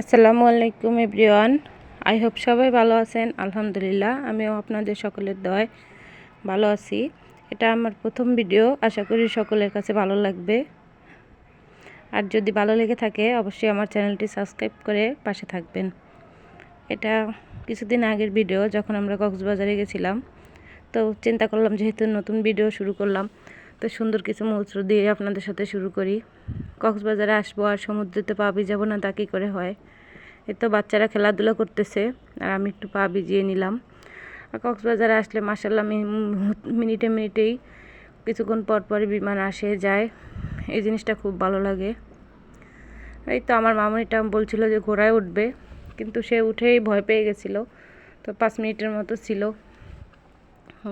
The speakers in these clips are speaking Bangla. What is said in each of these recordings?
আসসালামু আলাইকুম এভরিওয়ান। আই হোপ সবাই ভালো আছেন। আলহামদুলিল্লাহ, আমিও আপনাদের সকলের দয় ভালো আছি। এটা আমার প্রথম ভিডিও। আশা করি সকলের কাছে ভালো লাগবে। আর যদি ভালো লেগে থাকে, অবশ্যই আমার চ্যানেলটি সাবস্ক্রাইব করে পাশে থাকবেন। এটা কিছুদিন আগের ভিডিও, যখন আমরা কক্সবাজারে গেছিলাম। তো চিন্তা করলাম, যেহেতু নতুন ভিডিও শুরু করলাম তো সুন্দর কিছু মুহূর্ত দিয়ে আপনাদের সাথে শুরু করি। কক্সবাজারে আসব আর সমুদ্রেতে পা ভিজাবো না, তা কী করে হয়? এই তো বাচ্চারা খেলাধুলা করতেছে, আর আমি একটু পা ভিজিয়ে নিলাম। আর কক্সবাজারে আসলে মাসাল্লাহ মিনিটে মিনিটেই কিছুক্ষণ পর পরই বিমান আসে, যায়। এই জিনিসটা খুব ভালো লাগে। এই তো আমার মামনিটা বলছিল যে ঘোড়ায় উঠবে, কিন্তু সে উঠেই ভয় পেয়ে গেছিল। তো পাঁচ মিনিটের মতো ছিল।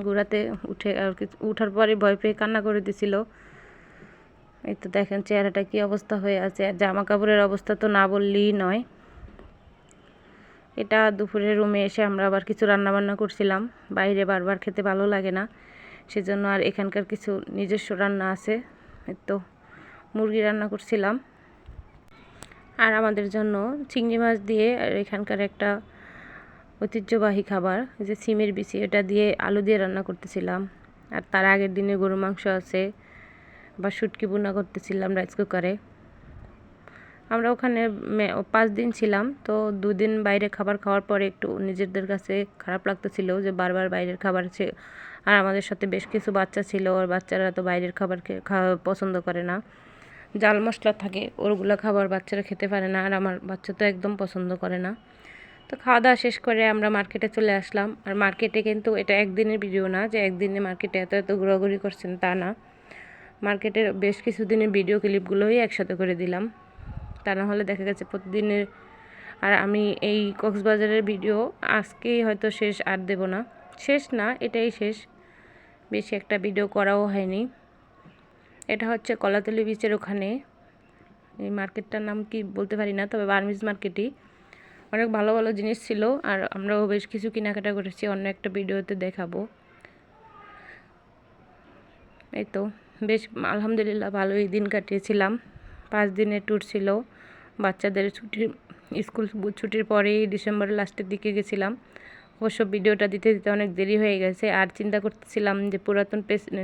ঘোড়াতে উঠে আর কিছু উঠার পরে ভয় পেয়ে কান্না করে দিছিল। এই তো দেখেন চেহারাটা কি অবস্থা হয়ে আছে। আর জামা কাপড়ের অবস্থা তো না বললেই নয়। এটা দুপুরের রুমে এসে আমরা আবার কিছু রান্না বান্না করছিলাম। বাইরে বারবার খেতে ভালো লাগে না। সেজন্য আর এখানকার কিছু নিজস্ব রান্না আছে। তো মুরগি রান্না করছিলাম। আর আমাদের জন্য চিংড়ি মাছ দিয়ে আর এখানকার একটা ঐতিহ্যবাহী খাবার যে সিমের বিচি, এটা দিয়ে আলু দিয়ে রান্না করতেছিলাম। আর তার আগের দিনে গরু মাংস আছে বা শুটকি বুনা করতেছিলাম রাইস কুকারে আমরা ওখানে পাঁচ দিন ছিলাম, তো দুদিন বাইরে খাবার খাওয়ার পরে একটু নিজেদের কাছে খারাপ লাগতেছিল যে বারবার বাইরের খাবার আর আমাদের সাথে বেশ কিছু বাচ্চা ছিল আর বাচ্চারা তো বাইরের খাবার খাওয়া পছন্দ করে না। জাল মশলা থাকে, ওরগুলো খাবার বাচ্চারা খেতে পারে না, আর আমার বাচ্চা তো একদম পছন্দ করে না। তো খাওয়া দাওয়া শেষ করে আমরা মার্কেটে চলে আসলাম। আর মার্কেটে কিন্তু এটা একদিনের ভিডিও না, যে একদিনে মার্কেটে এত এত ঘোরাঘুরি করছেন তা না। মার্কেটের বেশ কিছু দিনের ভিডিও ক্লিপগুলোই একসাথে করে দিলাম। তা না হলে দেখা গেছে প্রতিদিনের আর আমি এই কক্সবাজারের ভিডিও আজকেই হয়তো শেষ আর দেব না। শেষ না, এটাই শেষ। বেশি একটা ভিডিও করাও হয়নি। এটা হচ্ছে কলাতলি বিচের ওখানে। এই মার্কেটটার নাম কি বলতে পারি না, তবে বার্মিজ মার্কেটই অনেক ভালো ভালো জিনিস ছিল আর আমরাও বেশ কিছু কেনাকাটা করেছি, অন্য একটা ভিডিওতে দেখাবো। এই তো, বেশ আলহামদুলিল্লাহ ভালোই দিন কাটিয়েছিলাম। পাঁচ দিনের ট্যুর ছিল, বাচ্চাদের ছুটির, স্কুল ছুটির পরেই ডিসেম্বরের লাস্টের দিকে গেছিলাম। অবশ্য ভিডিওটা দিতে দিতে অনেক দেরি হয়ে গেছে, আর চিন্তা করতেছিলাম যে পুরাতন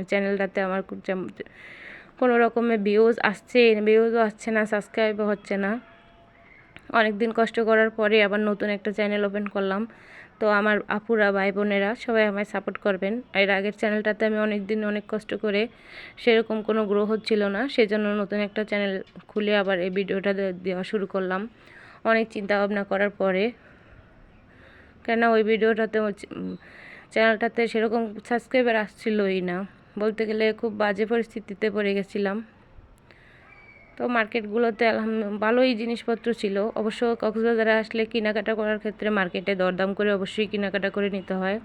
চ্যানেলটাতে আমার কোনো রকমের ভিউজ আসছে ভিউজও আসছে না সাবস্ক্রাইবও হচ্ছে না। অনেক দিন কষ্ট করার পরে আবার নতুন একটা চ্যানেল ওপেন করলাম। তো আমার আপুরা ভাই বোনেরা সবাই আমায় সাপোর্ট করবেন। এর আগের চ্যানেলটাতে আমি অনেক দিন অনেক কষ্ট করে সেরকম কোনো গ্রো হচ্ছিল না, সেজন্য নতুন একটা চ্যানেল খুলে আবার এই ভিডিওটা দেওয়া শুরু করলাম। অনেক চিন্তা ভাবনা করার পরে। কেন ওই ভিডিওটাতে চ্যানেলটাতে সেরকম সাবস্ক্রাইবার আসছিলই না। বলতে গেলে খুব বাজে পরিস্থিতিতে পড়ে গেছিলাম। তো মার্কেটগুলোতে ভালোই জিনিসপত্র ছিল। অবশ্য কক্সবাজারে আসলে কেনাকাটা করার ক্ষেত্রে মার্কেটে দরদাম করে অবশ্যই কেনাকাটা করে নিতে হয়।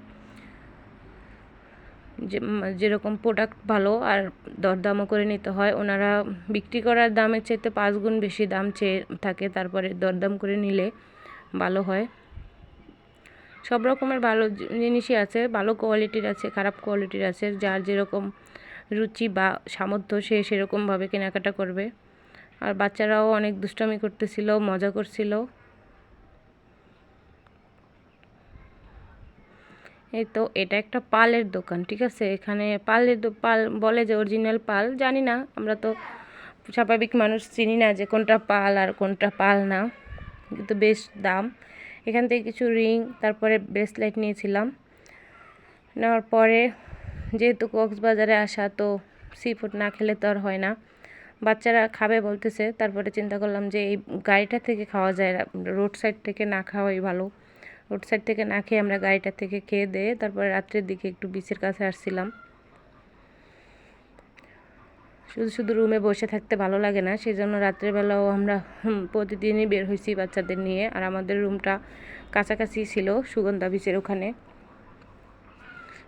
যে যেরকম প্রোডাক্ট ভালো আর দরদামও করে নিতে হয়। ওনারা বিক্রি করার দামের চাইতে পাঁচ গুণ বেশি দাম চেয়ে থাকে, তারপরে দরদাম করে নিলে ভালো হয়। সব রকমের ভালো জিনিসই আছে, ভালো কোয়ালিটির আছে, খারাপ কোয়ালিটির আছে। যার যেরকম রুচি বা সামর্থ্য সে সেরকমভাবে কেনাকাটা করবে। আর বাচ্চারাও অনেক দুষ্টামি করতেছিল, মজা করছিল। এই তো, এটা একটা পালের দোকান, ঠিক আছে? এখানে পালের পাল বলে যে অরিজিনাল পাল, জানি না, আমরা তো স্বাভাবিক মানুষ চিনি না যে কোনটা পাল আর কোনটা পাল না, কিন্তু বেশ দাম। এখান থেকে কিছু রিং, তারপরে ব্রেসলেট নিয়েছিলাম। নেওয়ার পরে, যেহেতু কক্সবাজারে আসা, তো সি ফুড না খেলে তো আর হয় না। বাচ্চারা খাবে বলতেছে, তারপরে চিন্তা করলাম যে এই গাড়িটা থেকে খাওয়া যায়, রোড সাইড থেকে না খাওয়াই ভালো। রোড সাইড থেকে না খেয়ে আমরা গাড়িটা থেকে খেয়ে দিয়ে তারপরে রাত্রের দিকে একটু বিচের কাছে আসছিলাম। শুধু শুধু রুমে বসে থাকতে ভালো লাগে না সেই জন্য রাত্রেবেলাও আমরা প্রতিদিনই বের হয়েছি বাচ্চাদের নিয়ে। আর আমাদের রুমটা কাছাকাছি ছিল সুগন্ধা বিচের ওখানে।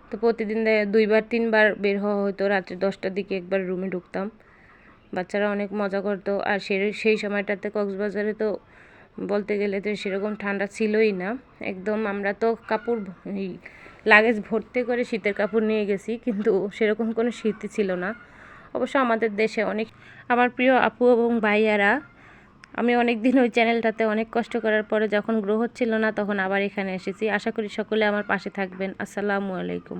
তো প্রতিদিন দুইবার, তিনবার বের হওয়া হতো রাত্রে দশটার দিকে একবার রুমে ঢুকতাম। বাচ্চারা অনেক মজা করতো। আর সে, সেই সময়টাতে কক্সবাজারে তো বলতে গেলে তো সেরকম ঠান্ডা ছিলই না। একদম আমরা তো কাপড় লাগেজ ভর্তি করে শীতের কাপড় নিয়ে গেছি, কিন্তু সেরকম কোনো শীতই ছিল না। অবশ্য আমাদের দেশে অনেক, আমার প্রিয় আপু এবং ভাইয়ারা, আমি অনেক দিন ওই চ্যানেলটাতে অনেক কষ্ট করার পরে যখন গ্রো হচ্ছিল না তখন আবার এখানে এসেছি। আশা করি সকলে আমার পাশে থাকবেন। আসসালামু আলাইকুম।